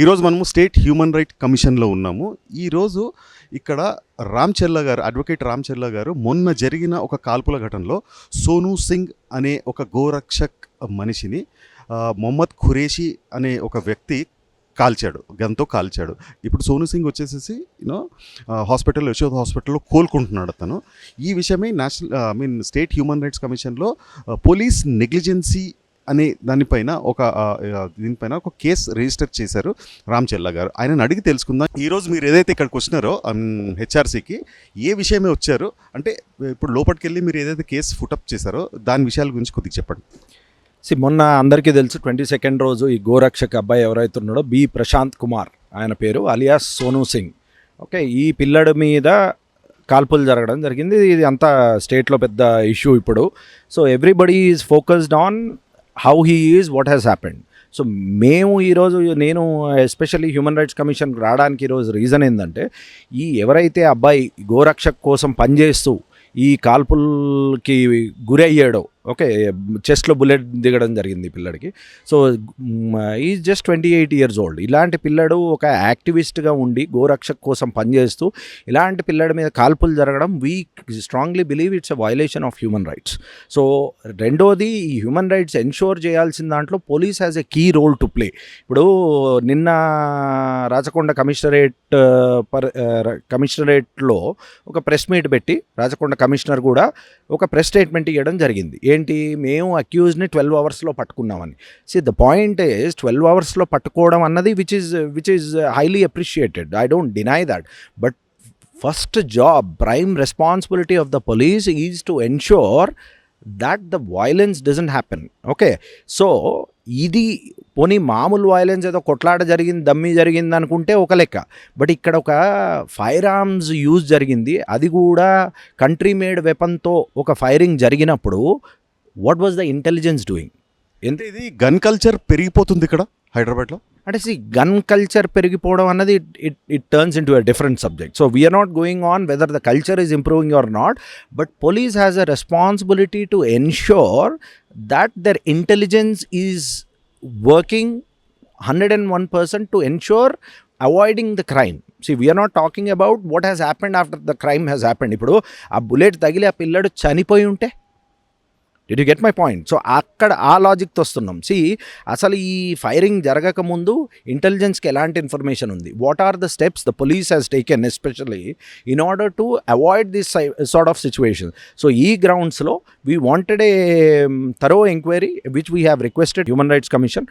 ఈరోజు మనము state human right కమిషన్లో ఉన్నాము. ఈరోజు ఇక్కడ రామ్చెల్ల గారు అడ్వకేట్ రామ్ చెల్లా గారు మొన్న జరిగిన ఒక కాల్పుల ఘటనలో సోనూ సింగ్ అనే ఒక గోరక్షక్ మనిషిని మొహమ్మద్ ఖురేషి అనే ఒక వ్యక్తి కాల్చాడు గన్తో కాల్చాడు. ఇప్పుడు సోనూ సింగ్ వచ్చేసేసి యూనో హాస్పిటల్ యశోద్ హాస్పిటల్లో కోలుకుంటున్నాడు అతను. ఈ విషయమై national I mean state human rights కమిషన్లో పోలీస్ నెగ్లిజెన్సీ అనే దానిపైన ఒక దీనిపైన ఒక కేసు రిజిస్టర్ చేశారు రామ్ చెల్లా గారు. ఆయనను అడిగి తెలుసుకుందాం. ఈరోజు మీరు ఏదైతే ఇక్కడికి వచ్చినారో హెచ్ఆర్సీకి ఏ విషయమే వచ్చారు? అంటే ఇప్పుడు లోపలికి వెళ్ళి మీరు ఏదైతే కేసు ఫుటప్ చేశారో దాని విషయాల గురించి కొద్దిగా చెప్పండి. సి మొన్న అందరికీ తెలుసు ట్వంటీ సెకండ్ రోజు ఈ గోరక్షక్ అబ్బాయి ఎవరైతే ఉన్నాడో బి ప్రశాంత్ కుమార్ ఆయన పేరు అలియాస్ సోనూ సింగ్. ఓకే ఈ పిల్లడి మీద కాల్పులు జరగడం జరిగింది. ఇది అంతా స్టేట్లో పెద్ద ఇష్యూ ఇప్పుడు. So everybody is focused on how he is what has happened so మేము ఈరోజు నేను ఎస్పెషల్లీ హ్యూమన్ రైట్స్ కమిషన్కి రావడానికి ఈరోజు రీజన్ ఏంటంటే ఈ ఎవరైతే అబ్బాయి గోరక్షక్ కోసం పనిచేస్తూ ఈ కాల్పులకి గురయ్యాడో ఓకే చెస్ట్లో బుల్లెట్ దిగడం జరిగింది పిల్లడికి. సో ఈ just twenty eight years old. ఇలాంటి పిల్లడు ఒక యాక్టివిస్ట్గా ఉండి గోరక్షక్ కోసం పనిచేస్తూ ఇలాంటి పిల్లడి మీద కాల్పులు జరగడం we strongly believe it's a violation of human rights so రెండోది ఈ హ్యూమన్ రైట్స్ ఎన్షోర్ చేయాల్సిన దాంట్లో police has a key role to play ఇప్పుడు నిన్న రాచకొండ కమిషనరేట్ పర్ కమిషనరేట్లో ఒక ప్రెస్ మీట్ పెట్టి రాచకొండ కమిషనర్ కూడా ఒక ప్రెస్ స్టేట్మెంట్ ఇవ్వడం జరిగింది. ఏంటి? మేము అక్యూజ్ని ట్వెల్వ్ అవర్స్లో పట్టుకున్నామని. See the point is twelve అవర్స్లో పట్టుకోవడం అన్నది which is which is highly appreciated I don't deny that but first job prime responsibility of the police is to ensure that the violence doesn't happen okay so ఇది పోనీ మామూలు violence ఏదో కొట్లాట జరిగింది dummy జరిగింది అనుకుంటే ఒక లెక్క. బట్ ఇక్కడ ఒక ఫైర్ ఆర్మ్స్ యూజ్ జరిగింది. అది కూడా కంట్రీ మేడ్ వెపన్తో ఒక ఫైరింగ్ జరిగినప్పుడు what was the intelligence doing అంటే ఇది? గన్ కల్చర్ పెరిగిపోతుంది ఇక్కడ హైదరాబాద్లో? అంటే సి గన్ కల్చర్ పెరిగిపోవడం అన్నది it it turns into a different subject so we are not going on whether the culture is improving or not but police has a responsibility to ensure that their intelligence is working hundred and one percent to ensure avoiding the crime see we are not talking about what has happened after the crime has happened ఇప్పుడు ఆ bullet తగిలి ఆ పిల్లడు చనిపోయి ఉంటే do you get my point so అక్కడ ఆ లాజిక్తో వస్తున్నాం. సి అసలు ఈ ఫైరింగ్ జరగక ముందు ఇంటెలిజెన్స్కి ఎలాంటి ఇన్ఫర్మేషన్ ఉంది? What are the steps the police has taken especially in order to avoid this sort of situation so ఈ గ్రౌండ్స్లో we wanted a thorough enquiry which we have requested human rights commission